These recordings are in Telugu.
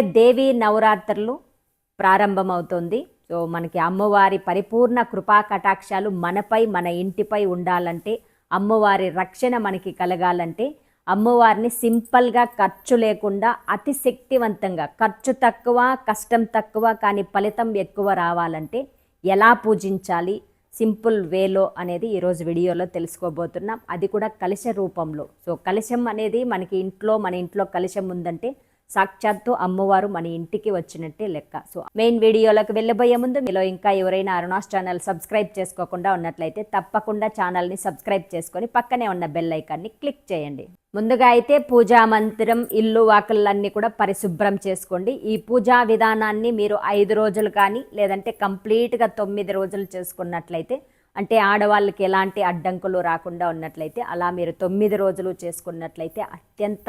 దేవి నవరాత్రులు ప్రారంభమవుతుంది. సో మనకి అమ్మవారి పరిపూర్ణ కృపా కటాక్షాలు మనపై మన ఇంటిపై ఉండాలంటే అమ్మవారి రక్షణ మనకి కలగాలంటే అమ్మవారిని సింపుల్గా ఖర్చు లేకుండా అతి శక్తివంతంగా ఖర్చు తక్కువ కష్టం తక్కువ కానీ ఫలితం ఎక్కువ రావాలంటే ఎలా పూజించాలి సింపుల్ వేలో అనేది ఈరోజు వీడియోలో తెలుసుకోబోతున్నాం. అది కూడా కలశ రూపంలో. సో కలశం అనేది మనకి ఇంట్లో మన ఇంట్లో కలశం ఉందంటే సాక్షాత్తు అమ్మవారు మన ఇంటికి వచ్చినట్టే లెక్క. సో మెయిన్ వీడియోలోకి వెళ్ళబోయే ముందు మీలో ఇంకా ఎవరైనా అరుణాస్ ఛానల్ సబ్స్క్రైబ్ చేసుకోకుండా ఉన్నట్లయితే తప్పకుండా ఛానల్ని సబ్స్క్రైబ్ చేసుకొని పక్కనే ఉన్న బెల్ ఐకాన్ని క్లిక్ చేయండి. ముందుగా అయితే పూజా మందిరం ఇల్లు వాకిళ్ళన్నీ కూడా పరిశుభ్రం చేసుకోండి. ఈ పూజా విధానాన్ని మీరు ఐదు రోజులు కానీ లేదంటే కంప్లీట్గా తొమ్మిది రోజులు చేసుకున్నట్లయితే అంటే ఆడవాళ్ళకి ఎలాంటి అడ్డంకులు రాకుండా ఉన్నట్లయితే అలా మీరు తొమ్మిది రోజులు చేసుకున్నట్లయితే అత్యంత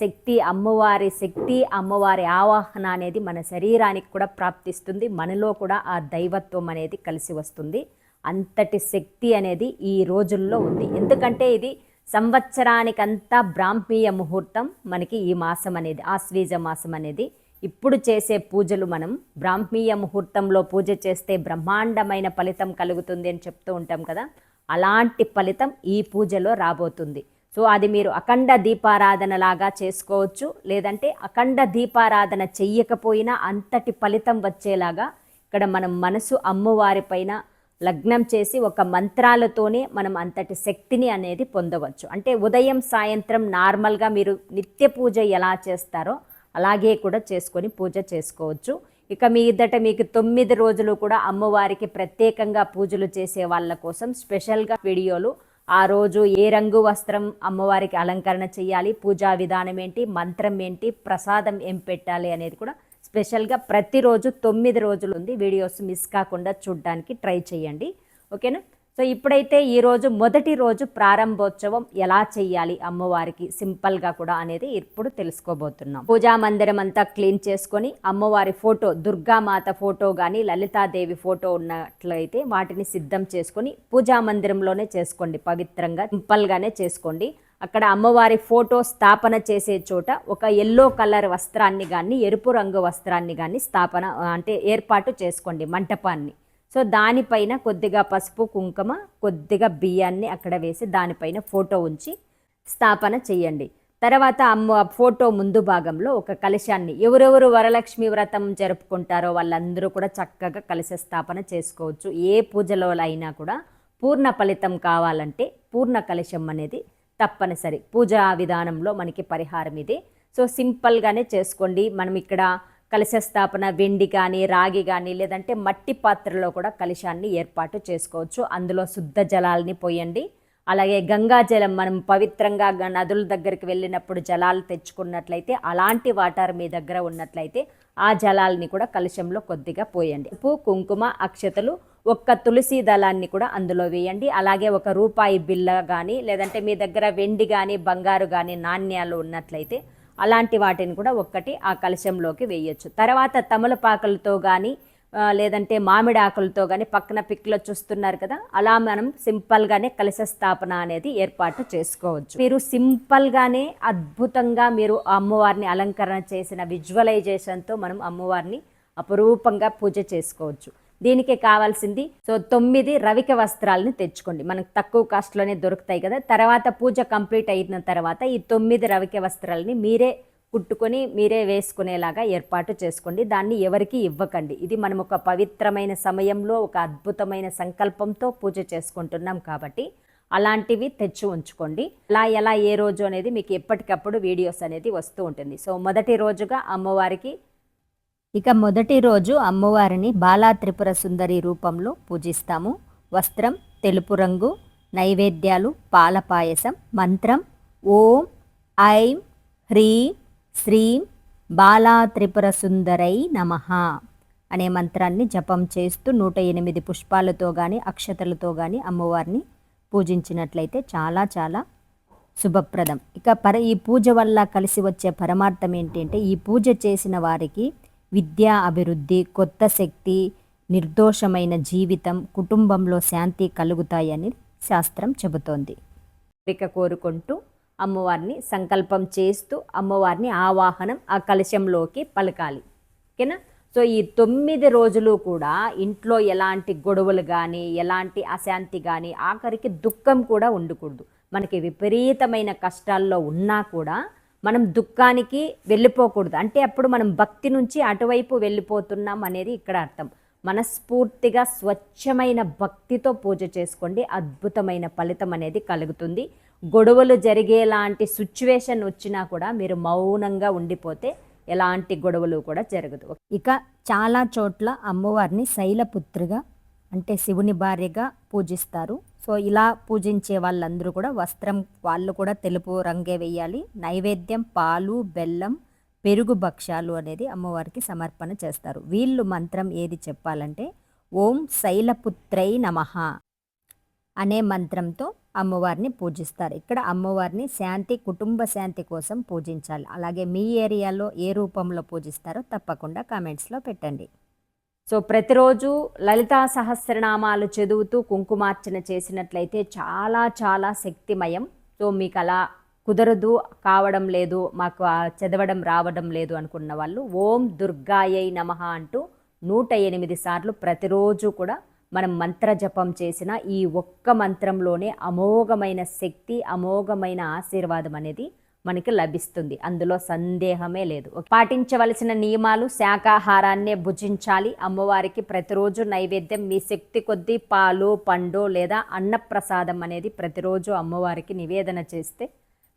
శక్తి అమ్మవారి శక్తి అమ్మవారి ఆవాహన అనేది మన శరీరానికి కూడా ప్రాప్తిస్తుంది. మనలో కూడా ఆ దైవత్వం అనేది కలిసి వస్తుంది. అంతటి శక్తి అనేది ఈ రోజుల్లో ఉంది. ఎందుకంటే ఇది సంవత్సరానికంతా బ్రాహ్మీయ ముహూర్తం మనకి ఈ మాసం అనేది ఆశ్వీజ మాసం అనేది. ఇప్పుడు చేసే పూజలు మనం బ్రాహ్మీయ ముహూర్తంలో పూజ చేస్తే బ్రహ్మాండమైన ఫలితం కలుగుతుంది అని చెప్తూ ఉంటాం కదా. అలాంటి ఫలితం ఈ పూజలో రాబోతుంది. సో అది మీరు అఖండ దీపారాధన లాగా చేసుకోవచ్చు. లేదంటే అఖండ దీపారాధన చెయ్యకపోయినా అంతటి ఫలితం వచ్చేలాగా ఇక్కడ మనం మనసు అమ్మవారి పైన లగ్నం చేసి ఒక మంత్రాలతోనే మనం అంతటి శక్తిని అనేది పొందవచ్చు. అంటే ఉదయం సాయంత్రం నార్మల్గా మీరు నిత్య పూజ ఎలా చేస్తారో అలాగే కూడా చేసుకొని పూజ చేసుకోవచ్చు. ఇక మీదట మీకు తొమ్మిది రోజులు కూడా అమ్మవారికి ప్రత్యేకంగా పూజలు చేసే వాళ్ళ కోసం స్పెషల్గా వీడియోలు ఆ రోజు ఏ రంగు వస్త్రం అమ్మవారికి అలంకరణ చేయాలి? పూజా విధానం ఏంటి? మంత్రం ఏంటి? ప్రసాదం ఏం పెట్టాలి అనేది కూడా స్పెషల్గా ప్రతిరోజు తొమ్మిది రోజులు ఉంది. వీడియోస్ మిస్ కాకుండా చూడడానికి ట్రై చేయండి. ఓకేనా? సో ఇప్పుడైతే ఈరోజు మొదటి రోజు ప్రారంభోత్సవం ఎలా చేయాలి అమ్మవారికి సింపుల్గా కూడా అనేది ఇప్పుడు తెలుసుకోబోతున్నాం. పూజా మందిరం అంతా క్లీన్ చేసుకొని అమ్మవారి ఫోటో దుర్గామాత ఫోటో కానీ లలితాదేవి ఫోటో ఉన్నట్లయితే వాటిని సిద్ధం చేసుకొని పూజా మందిరంలోనే చేసుకోండి పవిత్రంగా సింపుల్గానే చేసుకోండి. అక్కడ అమ్మవారి ఫోటో స్థాపన చేసే చోట ఒక ఎల్లో కలర్ వస్త్రాన్ని కానీ ఎరుపు రంగు వస్త్రాన్ని కానీ స్థాపన అంటే ఏర్పాటు చేసుకోండి మంటపాన్ని. సో దానిపైన కొద్దిగా పసుపు కుంకుమ కొద్దిగా బియ్యాన్ని అక్కడ వేసి దానిపైన ఫోటో ఉంచి స్థాపన చేయండి. తర్వాత అమ్మ ఫోటో ముందు భాగంలో ఒక కలశాన్ని ఎవరెవరు వరలక్ష్మి వ్రతం జరుపుకుంటారో వాళ్ళందరూ కూడా చక్కగా కలశ స్థాపన చేసుకోవచ్చు. ఏ పూజలో అయినా కూడా పూర్ణ ఫలితం కావాలంటే పూర్ణ కలశం అనేది తప్పనిసరి. పూజా విధానంలో మనకి పరిహారం ఇది. సో సింపుల్గానే చేసుకోండి. మనం ఇక్కడ కలశ స్థాపన వెండి కానీ రాగి కానీ లేదంటే మట్టి పాత్రలో కూడా కలశాన్ని ఏర్పాటు చేసుకోవచ్చు. అందులో శుద్ధ జలాల్ని పోయండి. అలాగే గంగా జలం మనం పవిత్రంగా నదుల దగ్గరికి వెళ్ళినప్పుడు జలాలు తెచ్చుకున్నట్లయితే అలాంటి వాటర్ మీ దగ్గర ఉన్నట్లయితే ఆ జలాల్ని కూడా కలశంలో కొద్దిగా పోయండి. ఉప్పు కుంకుమ అక్షతలు ఒక్క తులసి దళాన్ని కూడా అందులో వేయండి. అలాగే ఒక రూపాయి బిల్ల కానీ లేదంటే మీ దగ్గర వెండి కానీ బంగారు కానీ నాణ్యాలు ఉన్నట్లయితే అలాంటి వాటిని కూడా ఒక్కటి ఆ కలశంలోకి వేయొచ్చు. తర్వాత తమలపాకులతో కానీ లేదంటే మామిడి ఆకులతో కానీ పక్కన పిక్లో చూస్తున్నారు కదా అలా మనం సింపుల్గానే కలశ స్థాపన అనేది ఏర్పాటు చేసుకోవచ్చు. మీరు సింపుల్గానే అద్భుతంగా మీరు అమ్మవారిని అలంకరణ చేసిన విజువలైజేషన్తో మనం అమ్మవారిని అపురూపంగా పూజ చేసుకోవచ్చు. దీనికి కావాల్సింది. సో తొమ్మిది రవిక వస్త్రాలని తెచ్చుకోండి. మనకు తక్కువ కాస్ట్లోనే దొరుకుతాయి కదా. తర్వాత పూజ కంప్లీట్ అయిన తర్వాత ఈ తొమ్మిది రవిక వస్త్రాలని మీరే కుట్టుకొని మీరే వేసుకునేలాగా ఏర్పాటు చేసుకోండి. దాన్ని ఎవరికి ఇవ్వకండి. ఇది మనం ఒక పవిత్రమైన సమయంలో ఒక అద్భుతమైన సంకల్పంతో పూజ చేసుకుంటున్నాం కాబట్టి అలాంటివి తెచ్చి ఉంచుకోండి. అలా ఎలా ఏ రోజు అనేది మీకు ఎప్పటికప్పుడు వీడియోస్ అనేది వస్తూ ఉంటుంది. సో మొదటి రోజుగా అమ్మవారికి ఇక మొదటి రోజు అమ్మవారిని బాలా త్రిపుర సుందరి రూపంలో పూజిస్తాము. వస్త్రం తెలుపు రంగు నైవేద్యాలు పాల పాయసం మంత్రం ఓం ఐం హ్రీం శ్రీం బాలా త్రిపుర సుందరై నమః అనే మంత్రాన్ని జపం చేస్తూ నూట ఎనిమిది పుష్పాలతో కానీ అక్షతలతో కానీ అమ్మవారిని పూజించినట్లయితే చాలా చాలా శుభప్రదం. ఇక పర ఈ పూజ వల్ల కలిసి వచ్చే పరమార్థం ఏంటంటే ఈ పూజ చేసిన వారికి విద్యా అభివృద్ధి కొత్త శక్తి నిర్దోషమైన జీవితం కుటుంబంలో శాంతి కలుగుతాయని శాస్త్రం చెబుతోంది. కోరిక కోరుకుంటూ అమ్మవారిని సంకల్పం చేస్తూ అమ్మవారిని ఆవాహనం ఆ కలశంలోకి పలకాలి. ఓకేనా? సో ఈ తొమ్మిది రోజులు కూడా ఇంట్లో ఎలాంటి గొడవలు కానీ ఎలాంటి అశాంతి కానీ ఆఖరికి దుఃఖం కూడా ఉండకూడదు. మనకి విపరీతమైన కష్టాల్లో ఉన్నా కూడా మనం దుఃఖానికి వెళ్ళిపోకూడదు. అంటే అప్పుడు మనం భక్తి నుంచి అటువైపు వెళ్ళిపోతున్నాం అనేది ఇక్కడ అర్థం. మనస్ఫూర్తిగా స్వచ్ఛమైన భక్తితో పూజ చేసుకోండి. అద్భుతమైన ఫలితం అనేది కలుగుతుంది. గొడవలు జరిగేలాంటి సిచ్యువేషన్ వచ్చినా కూడా మీరు మౌనంగా ఉండిపోతే ఎలాంటి గొడవలు కూడా జరగదు. ఇక చాలా చోట్ల అమ్మవారిని శైలపుత్రిగా అంటే శివుని భార్యగా పూజిస్తారు. సో ఇలా పూజించే వాళ్ళందరూ కూడా వస్త్రం వాళ్ళు కూడా తెలుపు రంగే వేయాలి. నైవేద్యం పాలు బెల్లం పెరుగు భక్ష్యాలు అనేది అమ్మవారికి సమర్పణ చేస్తారు. వీళ్ళు మంత్రం ఏది చెప్పాలంటే ఓం శైలపుత్రై నమః అనే మంత్రంతో అమ్మవారిని పూజిస్తారు. ఇక్కడ అమ్మవారిని శాంతి కుటుంబ శాంతి కోసం పూజించాలి. అలాగే మీ ఏరియాలో ఏ రూపంలో పూజిస్తారో తప్పకుండా కామెంట్స్లో పెట్టండి. సో ప్రతిరోజు లలితా సహస్రనామాలు చదువుతూ కుంకుమార్చన చేసినట్లయితే చాలా చాలా శక్తిమయం. సో మీకు అలా కుదరదు కావడం లేదు మాకు చదవడం రావడం లేదు అనుకున్న వాళ్ళు ఓం దుర్గాయై నమః అంటూ నూట ఎనిమిది సార్లు ప్రతిరోజు కూడా మనం మంత్ర జపం చేసిన ఈ ఒక్క మంత్రంలోనే అమోఘమైన శక్తి అమోఘమైన ఆశీర్వాదం అనేది మనకి లభిస్తుంది. అందులో సందేహమే లేదు. పాటించవలసిన నియమాలు శాకాహారాన్నే భుజించాలి. అమ్మవారికి ప్రతిరోజు నైవేద్యం మీ శక్తి కొద్దీ పాలు పండు లేదా అన్నప్రసాదం అనేది ప్రతిరోజు అమ్మవారికి నివేదన చేస్తే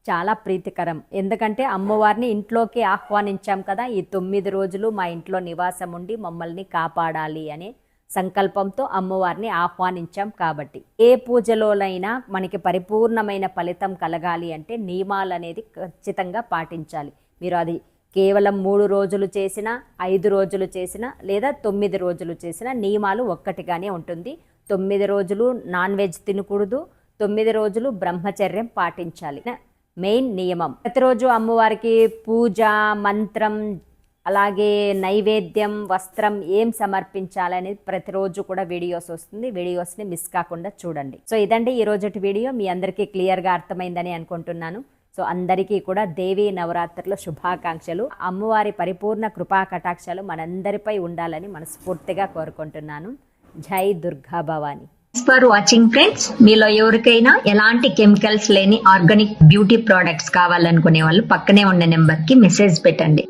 చాలా ప్రీతికరం. ఎందుకంటే అమ్మవారిని ఇంట్లోకి ఆహ్వానించాం కదా ఈ తొమ్మిది రోజులు మా ఇంట్లో నివాసం ఉండి మమ్మల్ని కాపాడాలి అనే సంకల్పంతో అమ్మవారిని ఆహ్వానించాం కాబట్టి. ఏ పూజలోనైనా మనకి పరిపూర్ణమైన ఫలితం కలగాలి అంటే నియమాలు అనేది ఖచ్చితంగా పాటించాలి. మీరు అది కేవలం మూడు రోజులు చేసిన ఐదు రోజులు చేసిన లేదా తొమ్మిది రోజులు చేసిన నియమాలు ఒక్కటిగానే ఉంటుంది. తొమ్మిది రోజులు నాన్ వెజ్ తినకూడదు. తొమ్మిది రోజులు బ్రహ్మచర్యం పాటించాలి. మెయిన్ నియమం. ప్రతిరోజు అమ్మవారికి పూజ మంత్రం అలాగే నైవేద్యం వస్త్రం ఏం సమర్పించాలనేది ప్రతిరోజు కూడా వీడియోస్ వస్తుంది. వీడియోస్ని మిస్ కాకుండా చూడండి. సో ఇదండి ఈ రోజుటి వీడియో. మీ అందరికీ క్లియర్గా అర్థమైందని అనుకుంటున్నాను. సో అందరికీ కూడా దేవీ నవరాత్రుల శుభాకాంక్షలు. అమ్మవారి పరిపూర్ణ కృపా కటాక్షాలు మనందరిపై ఉండాలని మనస్ఫూర్తిగా కోరుకుంటున్నాను. జై Durga Bhavani. For watching friends మీలో ఎవరికైనా ఎలాంటి కెమికల్స్ లేని ఆర్గానిక్ బ్యూటీ ప్రోడక్ట్స్ కావాలనుకునే వాళ్ళు పక్కనే ఉన్న నెంబర్కి మెసేజ్ పెట్టండి.